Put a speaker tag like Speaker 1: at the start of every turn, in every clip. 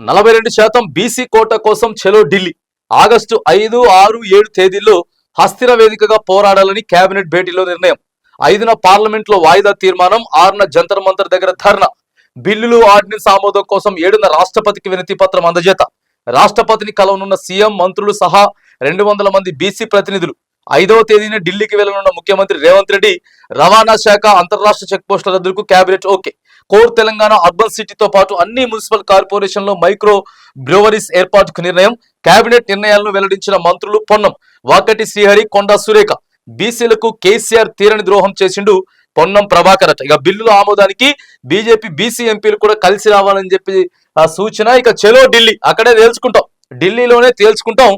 Speaker 1: నలభై రెండు శాతం బీసీ కోట కోసం చెలో ఢిల్లీ. ఆగస్టు ఐదు ఆరు ఏడు తేదీల్లో హస్తిర వేదికగా పోరాడాలని కేబినెట్ భేటీలో నిర్ణయం. ఐదున పార్లమెంట్లో వాయిదా తీర్మానం ఆరున జంతర్ మంతర్ దగ్గర ధర్నా. బిల్లులు ఆర్డినెన్స్ ఆమోదం కోసం ఏడున రాష్ట్రపతికి వినతి పత్రం అందజేత. రాష్ట్రపతిని కలవనున్న సీఎం మంత్రులు సహా రెండు వందల మంది బీసీ ప్రతినిధులు ఐదవ తేదీన ఢిల్లీకి వెళ్ళనున్న ముఖ్యమంత్రి రేవంత్ రెడ్డి రవాణా శాఖ అంతర్రాష్ట్ర చెక్ పోస్టుల రద్దుకు cabinet okay. Core Telangana urban సిటీతో పాటు అన్ని మున్సిపల్ కార్పొరేషన్లో మైక్రో బ్రూవరీస్ ఏర్పాటుకు నిర్ణయం. కేబినెట్ నిర్ణయాలను వెల్లడించిన మంత్రులు పొన్నం వాకటి శ్రీహరి కొండా సురేఖ. బీసీలకు కేసీఆర్ తీరని ద్రోహం చేసిండు పొన్నం ప్రభాకర్ ఇక బిల్లుల ఆమోదానికి బీజేపీ బీసీ ఎంపీలు కూడా కలిసి రావాలని చెప్పి ఆ సూచన. ఇక చెలో ఢిల్లీ అక్కడే తేల్చుకుంటాం. ఢిల్లీలోనే తేల్చుకుంటాం.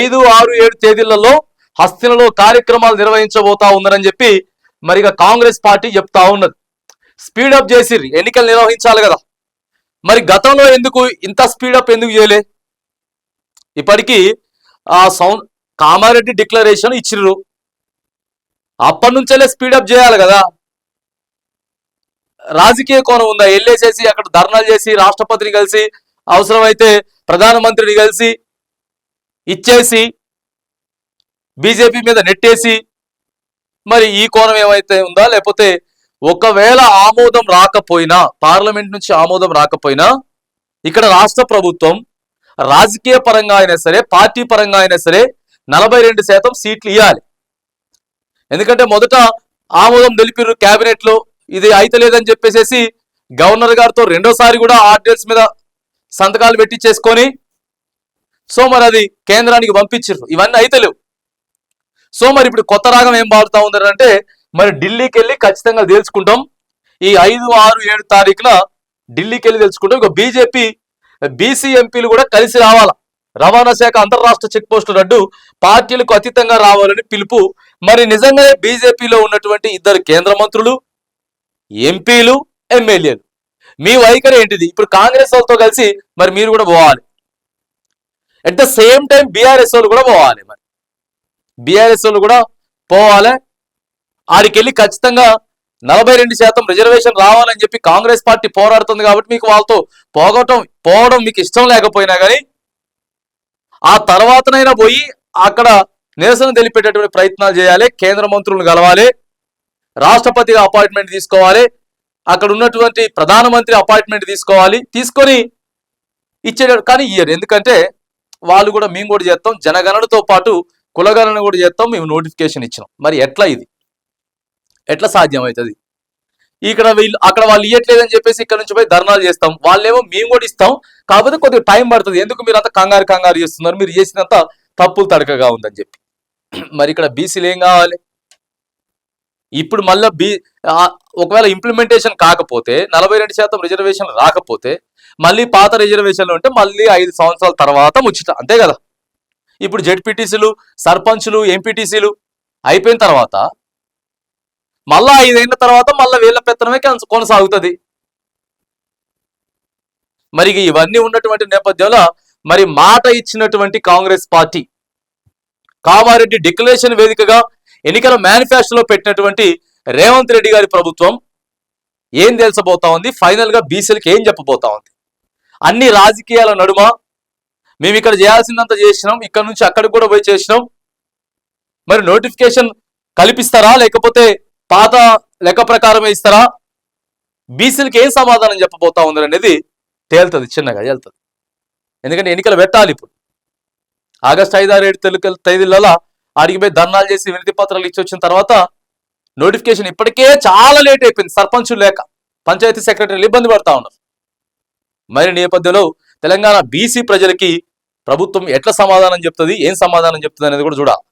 Speaker 1: ఐదు ఆరు ఏడు తేదీలలో హస్తినలో కార్యక్రమాలు నిర్వహించబోతా ఉందని చెప్పి మరి ఇక కాంగ్రెస్ పార్టీ చెప్తా ఉన్నది. స్పీడప్ చేసిర్రు. ఎన్నికలు నిర్వహించాలి కదా. మరి గతంలో ఎందుకు ఇంత స్పీడప్ ఎందుకు చేయలే? ఇప్పటికీ ఆ సౌ కామారెడ్డి డిక్లరేషన్ ఇచ్చిర్రు. అప్పటి నుంచెలే స్పీడప్ చేయాలి కదా. రాజకీయ కోణం ఉందా? వెళ్ళేసేసి అక్కడ ధర్నాలు చేసి రాష్ట్రపతిని కలిసి అవసరమైతే ప్రధానమంత్రిని కలిసి ఇచ్చేసి బీజేపీ మీద నెట్టేసి మరి ఈ కోణం ఏమైతే ఉందా? లేకపోతే ఒకవేళ ఆమోదం రాకపోయినా పార్లమెంట్ నుంచి ఆమోదం రాకపోయినా ఇక్కడ రాష్ట్ర ప్రభుత్వం రాజకీయ పరంగా అయినా సరే పార్టీ పరంగా అయినా సరే నలభై రెండు శాతం సీట్లు ఇవ్వాలి ఎందుకంటే మొదట ఆమోదం తెలిపిర్రు క్యాబినెట్లో ఇది అయితలేదని చెప్పేసి గవర్నర్ గారితో రెండోసారి కూడా ఆర్డినెన్స్ మీద సంతకాలు పెట్టించేసుకొని సో మరి అది కేంద్రానికి పంపించారు ఇవన్నీ అయితలేవు. సో మరి ఇప్పుడు కొత్త రాగం ఏం పాడుతా ఉందని అంటే మరి ఢిల్లీకి వెళ్ళి ఖచ్చితంగా తెలుసుకుంటాం ఈ ఐదు ఆరు ఏడు తారీఖున ఢిల్లీకి వెళ్ళి తెలుసుకుంటాం ఇక బీజేపీ బీసీ ఎంపీలు కూడా కలిసి రావాలా? రవాణా శాఖ అంతర్రాష్ట్ర చెక్ పోస్టు రద్దు పార్టీలకు అతీతంగా రావాలని పిలుపు. మరి నిజంగానే బీజేపీలో ఉన్నటువంటి ఇద్దరు కేంద్ర మంత్రులు ఎంపీలు ఎమ్మెల్యేలు. మీ వైఖరి ఏంటిది? ఇప్పుడు కాంగ్రెస్ వాళ్ళతో కలిసి మరి మీరు కూడా పోవాలి. At the same time BRS వాళ్ళు కూడా పోవాలి మరి. బీఆర్ఎస్ వాళ్ళు కూడా పోవాలి. ఆడికెళ్ళి ఖచ్చితంగా నలభై రెండు శాతం రిజర్వేషన్ రావాలని చెప్పి కాంగ్రెస్ పార్టీ పోరాడుతుంది కాబట్టి మీకు వాళ్ళతో పోగొట్టం పోవడం మీకు ఇష్టం లేకపోయినా కానీ ఆ తర్వాతనైనా పోయి అక్కడ నిరసన తెలిపేటటువంటి ప్రయత్నాలు చేయాలి. కేంద్ర మంత్రులను కలవాలి. రాష్ట్రపతిగా అపాయింట్మెంట్ తీసుకోవాలి. అక్కడ ఉన్నటువంటి ప్రధానమంత్రి అపాయింట్మెంట్ తీసుకోవాలి. తీసుకొని ఇచ్చే కానీ ఇయ్యరు. ఎందుకంటే వాళ్ళు కూడా మేము కూడా చేస్తాం. జనగణనతో పాటు కులగణన కూడా చేస్తాం మేము నోటిఫికేషన్ ఇచ్చినాం. మరి ఎట్లా ఇది? ఎట్లా సాధ్యం అవుతుంది ఇక్కడ వీళ్ళు అక్కడ వాళ్ళు ఇవ్వట్లేదని చెప్పేసి ఇక్కడ నుంచి పోయి ధర్నాలు చేస్తాం. వాళ్ళేమో మేము కూడా ఇస్తాం కాకపోతే కొద్దిగా టైం పడుతుంది. ఎందుకు మీరు అంత కంగారు కంగారు చేస్తున్నారు? మీరు చేసినంత తప్పులు తడకగా ఉందని చెప్పి. మరి ఇక్కడ బీసీలు ఏం కావాలి? ఇప్పుడు మళ్ళీ బీ ఒకవేళ ఇంప్లిమెంటేషన్ కాకపోతే నలభై రెండు శాతం రిజర్వేషన్ రాకపోతే మళ్ళీ పాత రిజర్వేషన్లు ఉంటే మళ్ళీ ఐదు సంవత్సరాల తర్వాత ముచ్చట. అంతే కదా? ఇప్పుడు జెడ్పీటీసీలు సర్పంచ్లు ఎంపీటీసీలు అయిపోయిన తర్వాత మళ్ళా ఐదేళ్ళ తర్వాత మళ్ళీ వీళ్ళ పెత్తనమే కొనసాగుతుంది. మరి ఇవన్నీ ఉన్నటువంటి నేపథ్యంలో మరి మాట ఇచ్చినటువంటి కాంగ్రెస్ పార్టీ కామారెడ్డి డిక్లరేషన్ వేదికగా ఎన్నికల మేనిఫెస్టోలో పెట్టినటువంటి రేవంత్ రెడ్డి గారి ప్రభుత్వం ఏం తెలిసబోతా ఉంది? ఫైనల్గా బీసీలకి ఏం చెప్పబోతా ఉంది? అన్ని రాజకీయాల నడుమ మేము ఇక్కడ చేయాల్సిందంతా చేసినాం. ఇక్కడ నుంచి అక్కడికి కూడా పోయి చేసినాం. మరి నోటిఫికేషన్ కల్పిస్తారా? లేకపోతే పాత లెక్క ప్రకారమే ఇస్తారా? బీసీలకి ఏం సమాధానం చెప్పబోతా ఉంది అనేది తేలుతుంది చిన్నగా తేలుతుంది. ఎందుకంటే ఎన్నికలు పెట్టాలి ఇప్పుడు. ఆగస్ట్ ఐదారు ఏడు తెలుగు తేదీలలో ఆడికి పోయి ధర్నాలు చేసి వినతి పత్రాలు ఇచ్చి వచ్చిన తర్వాత నోటిఫికేషన్ ఇప్పటికే చాలా లేట్ అయిపోయింది. సర్పంచులు లేక పంచాయతీ సెక్రటరీలు ఇబ్బంది పడతా ఉన్నారు. మరి నేపథ్యంలో తెలంగాణ బీసీ ప్రజలకి ప్రభుత్వం ఎట్లా సమాధానం చెప్తుంది ఏం సమాధానం చెప్తుంది అనేది కూడా చూడాలి.